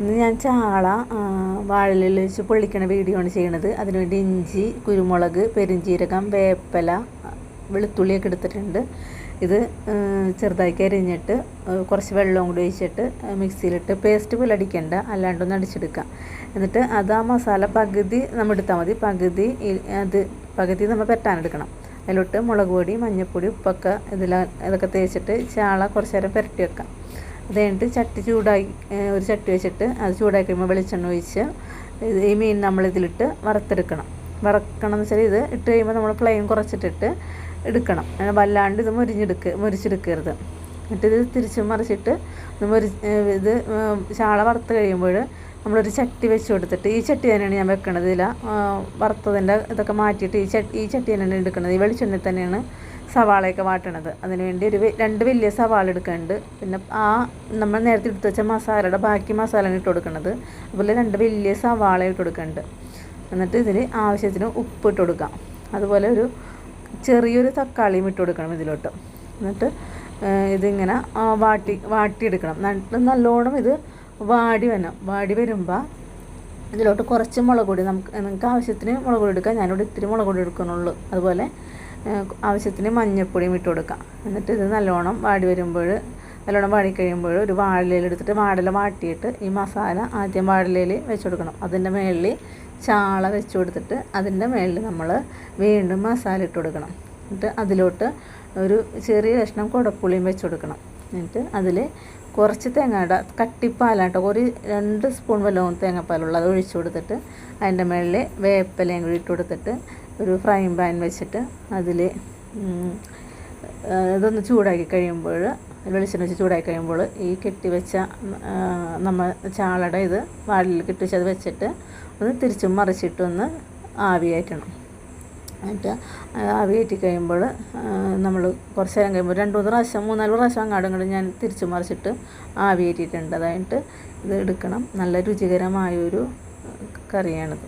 ഇന്ന് ഞാൻ ചാള വാഴലിൽ വെച്ച് പൊള്ളിക്കണ വീഡിയോ ആണ് ചെയ്യണത്. അതിനുവേണ്ടി ഇഞ്ചി കുരുമുളക് പെരിഞ്ചീരകം വേപ്പല വെളുത്തുള്ളിയൊക്കെ എടുത്തിട്ടുണ്ട്. ഇത് ചെറുതാക്കി അരിഞ്ഞിട്ട് കുറച്ച് വെള്ളവും കൂടി ഒഴിച്ചിട്ട് മിക്സിയിലിട്ട് പേസ്റ്റ് പോലെ അടിക്കണ്ട. അല്ലാണ്ടൊന്ന് അടിച്ചെടുക്കാം എന്നിട്ട് അത് ആ മസാല പകുതി നമ്മൾ എടുത്താൽ മതി. പകുതി അത് പകുതി നമ്മൾ പെറ്റാനെടുക്കണം അതിലോട്ട് മുളക് പൊടി മഞ്ഞൾപ്പൊടി ഉപ്പൊക്കെ ഇതിൽ ഇതൊക്കെ തേച്ചിട്ട് ചാള കുറച്ച് നേരം പുരട്ടി വെക്കാം. അത് കഴിഞ്ഞിട്ട് ചട്ടി ചൂടായി ഒരു ചട്ടി വെച്ചിട്ട് അത് ചൂടാക്കി കഴിയുമ്പോൾ വെളിച്ചെണ്ണ ഒഴിച്ച് ഈ മീൻ നമ്മളിതിലിട്ട് വറുത്തെടുക്കണം. വറക്കണം എന്ന് വെച്ചാൽ ഇത് ഇട്ട് കഴിയുമ്പോൾ നമ്മൾ ഫ്ലെയിം കുറച്ചിട്ടിട്ട് എടുക്കണം. വല്ലാണ്ട് ഇത് മുരിഞ്ഞെടുക്ക മുരിച്ചെടുക്കരുത്. എന്നിട്ട് ഇത് തിരിച്ച് മറിച്ചിട്ട് മുരി ഇത് ചാള വറുത്ത് കഴിയുമ്പോൾ നമ്മളൊരു ചട്ടി വെച്ച് കൊടുത്തിട്ട് ഈ ചട്ടി തന്നെയാണ് ഞാൻ വെക്കണത്. ഇതില വറുത്തതിന്റെ ഇതൊക്കെ മാറ്റിയിട്ട് ഈ ചട്ടി ഈ ചട്ടി തന്നെയാണ് എടുക്കുന്നത്. ഈ വെളിച്ചെണ്ണയിൽ തന്നെയാണ് സവാളയൊക്കെ വാട്ടണത്. അതിന് വേണ്ടി ഒരു രണ്ട് വലിയ സവാള എടുക്കുന്നുണ്ട്. പിന്നെ ആ നമ്മൾ നേരത്തെ എടുത്ത് വെച്ച മസാലയുടെ ബാക്കി മസാല ഇട്ട് കൊടുക്കുന്നത് അതുപോലെ രണ്ട് വലിയ സവാള ഇട്ട് കൊടുക്കുന്നുണ്ട്. എന്നിട്ട് ഇതിൽ ആവശ്യത്തിന് ഉപ്പ് ഇട്ട് കൊടുക്കാം. അതുപോലെ ഒരു ചെറിയൊരു തക്കാളിയും ഇട്ട് കൊടുക്കണം ഇതിലോട്ട്. എന്നിട്ട് ഇതിങ്ങനെ വാട്ടി വാട്ടിയെടുക്കണം. നല്ലോണം ഇത് വാടി വരണം. വാടി വരുമ്പോൾ ഇതിലോട്ട് കുറച്ച് മുളക് പൊടി നമുക്ക് നിങ്ങൾക്ക് ആവശ്യത്തിന് മുളക് പൊടി എടുക്കാം. ഞാനിവിടെ ഇത്തിരി മുളക് പൊടി എടുക്കണുള്ളൂ അതുപോലെ ആവശ്യത്തിന് മഞ്ഞൾപ്പൊടിയും ഇട്ട് കൊടുക്കാം. എന്നിട്ട് ഇത് നല്ലോണം വാടി വരുമ്പോൾ നല്ലോണം വാടി കഴിയുമ്പോൾ ഒരു വാഴലയിൽ എടുത്തിട്ട് വാടല വാട്ടിയിട്ട് ഈ മസാല ആദ്യം വാഴയിലയിൽ വെച്ച് കൊടുക്കണം. അതിന്റെ മുകളിൽ ചാള വെച്ച് കൊടുത്തിട്ട് അതിന്റെ മുകളിൽ നമ്മൾ വീണ്ടും മസാല ഇട്ട് കൊടുക്കണം. എന്നിട്ട് അതിലോട്ട് ഒരു ചെറിയ കഷ്ണം കുടപ്പുളിയും വെച്ച് കൊടുക്കണം. എന്നിട്ട് അതിൽ കുറച്ച് തേങ്ങയുടെ കട്ടിപ്പാലാട്ടോ ഒരു രണ്ട് സ്പൂൺ വല്ലതും തേങ്ങാപ്പാലുള്ളത് ഒഴിച്ചു കൊടുത്തിട്ട് അതിന്റെ മുകളിൽ വേപ്പിലയും കൂടി ഇട്ട് കൊടുത്തിട്ട് ഒരു ഫ്രൈ പാൻ വെച്ചിട്ട് അതിൽ ഇതൊന്ന് ചൂടാക്കി കഴിയുമ്പോൾ വെളിച്ചെണ്ണ വെച്ച് ചൂടാക്കി കഴിയുമ്പോൾ ഈ കെട്ടി വെച്ച നമ്മൾ ചാളയുടെ ഇത് വാടിൽ കെട്ടി വെച്ചിട്ട് ഒന്ന് തിരിച്ചും മറിച്ചിട്ടൊന്ന് ആവിയാറ്റണം. എന്നിട്ട് ആവിയേറ്റി കഴിയുമ്പോൾ നമ്മൾ കുറച്ച് നേരം കഴിയുമ്പോൾ രണ്ട് മൂന്ന് പ്രാവശ്യം മൂന്നാൽ പ്രാവശ്യം അങ്ങാടും ഇങ്ങോട്ടും ഞാൻ തിരിച്ചു മറിച്ചിട്ട് ആവിയേറ്റിയിട്ടുണ്ട് അതായിട്ട് ഇത് എടുക്കണം. നല്ല രുചികരമായൊരു കറിയാണിത്.